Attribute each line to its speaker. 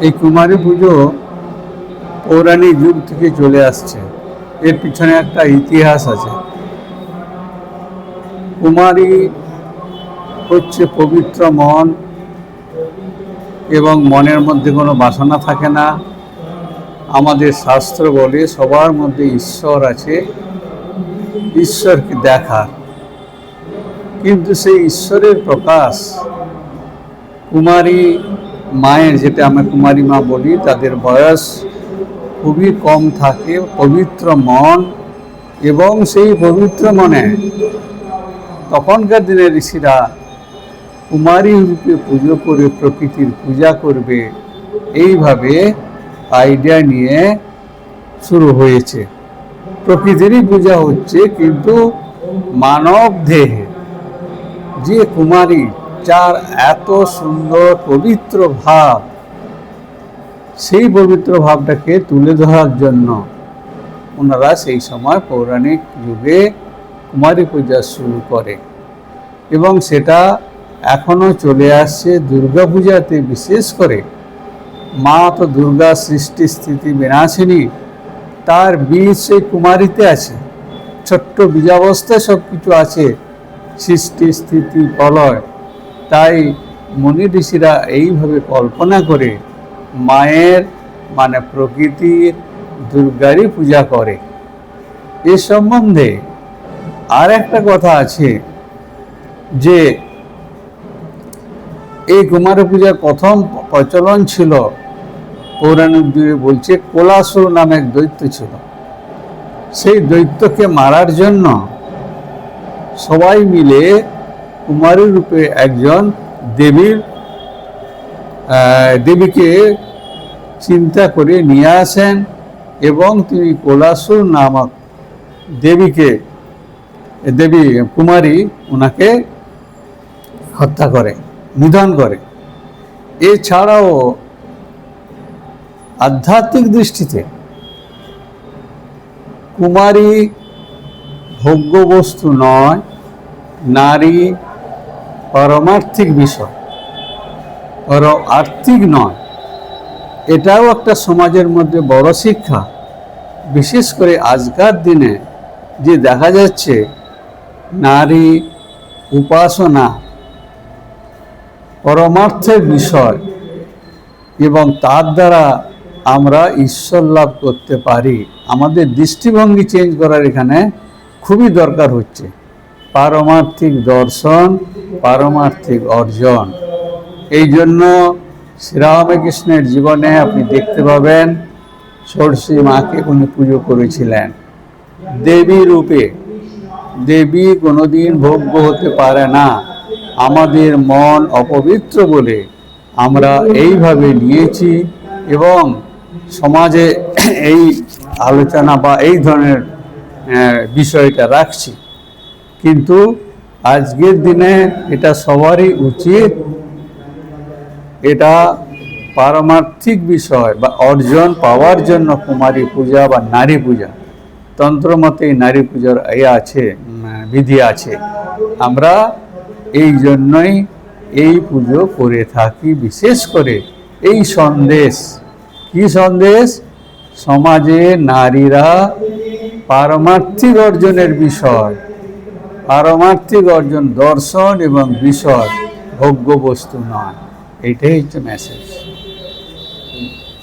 Speaker 1: এই কুমারী পুজো পৌরাণিক যুগ থেকে চলে আসছে। এর পিছনে একটা ইতিহাস আছে। কুমারী হচ্ছে পবিত্র মন এবং মনের মধ্যে কোনো বাসনা থাকে না। আমাদের শাস্ত্র বলে সবার মধ্যে ঈশ্বর আছে, ঈশ্বরকে দেখা। কিন্তু সেই ঈশ্বরের প্রকাশ কুমারী মায়ের যেটা আমরা কুমারী মা বলি, তাদের বয়স খুবই কম থাকে, পবিত্র মন এবং সেই পবিত্র মনে তখনকার দিনে ঋষিরা কুমারী রূপে পুজো করে, প্রকৃতির পূজা করবে, এইভাবে আইডিয়া নিয়ে শুরু হয়েছে। প্রকৃতিরই পূজা হচ্ছে, কিন্তু মানব দেহে যে কুমারী যার এত সুন্দর পবিত্র ভাব, সেই পবিত্র ভাবটাকে তুলে ধরার জন্য ওনারা সেই সময় পৌরাণিক যুগে কুমারী পূজা শুরু করে এবং সেটা এখনও চলে আসছে দুর্গা পূজাতে বিশেষ করে। মা তো দুর্গা সৃষ্টি স্থিতি বিনাশিনী তার বীজ সেই কুমারীতে আছে, ছোট্ট বীজাবস্থায় সব কিছু আছে, সৃষ্টি স্থিতি প্রলয়। তাই মুনি ঋষিরা এইভাবে কল্পনা করে মায়ের মানে প্রকৃতির দুর্গারই পূজা করে। এ সম্বন্ধে আর একটা কথা আছে যে, এই কুমার পূজার প্রথম প্রচলন ছিল, পৌরাণিক যুগে বলছে কোলাসুর নামে এক দৈত্য ছিল। সেই দৈত্যকে মারার জন্য সবাই মিলে কুমারী রূপে একজন দেবীর দেবীকে চিন্তা করে নিয়ে আসেন এবং তিনি কোলাসুর নামক দেবীকে, দেবী কুমারী ওনাকে হত্যা করে, নিধন করে। এছাড়াও আধ্যাত্মিক দৃষ্টিতে কুমারী ভোগ্য বস্তু নয়, নারী পারমার্থিক বিষয় পর আর্থিক নয়। এটাও একটা সমাজের মধ্যে বড় শিক্ষা। বিশেষ করে আজকার দিনে যে দেখা যাচ্ছে, নারী উপাসনা পরমার্থের বিষয় এবং তার দ্বারা আমরা ঈশ্বর লাভ করতে পারি। আমাদের দৃষ্টিভঙ্গি চেঞ্জ করার এখানে খুবই দরকার হচ্ছে। পারমার্থিক দর্শন পারমার্থিক অর্জন। এই জন্য শ্রীরামকৃষ্ণের জীবনে আপনি দেখতে পাবেন ষোড়শী মাকে উনি পুজো করেছিলেন। দেবী রূপে, দেবী কোনোদিন ভোগ্য হতে পারে না। আমাদের মন অপবিত্র বলে আমরা এইভাবে নিয়েছি এবং সমাজে এই আলোচনা বা এই ধরনের বিষয়টা রাখছি। কিন্তু আজকের দিনে এটা সবারই উচিত। এটা পারমার্থিক বিষয় বা অর্জন পাওয়ার জন্য কুমারী পূজা বা নারী পূজা। তন্ত্রমতে নারী পূজার এ আছে বিধি আছে। আমরা এই জন্যই এই পুজো করে থাকি, বিশেষ করে এই সন্দেশ। কি সন্দেশ? সমাজে নারীরা পারমার্থিক অর্জনের বিষয়। পারমার্থিক অর্জন দর্শন এবং বিষয় ভোগ্য বস্তু নয়। এটাই হচ্ছে মেসেজ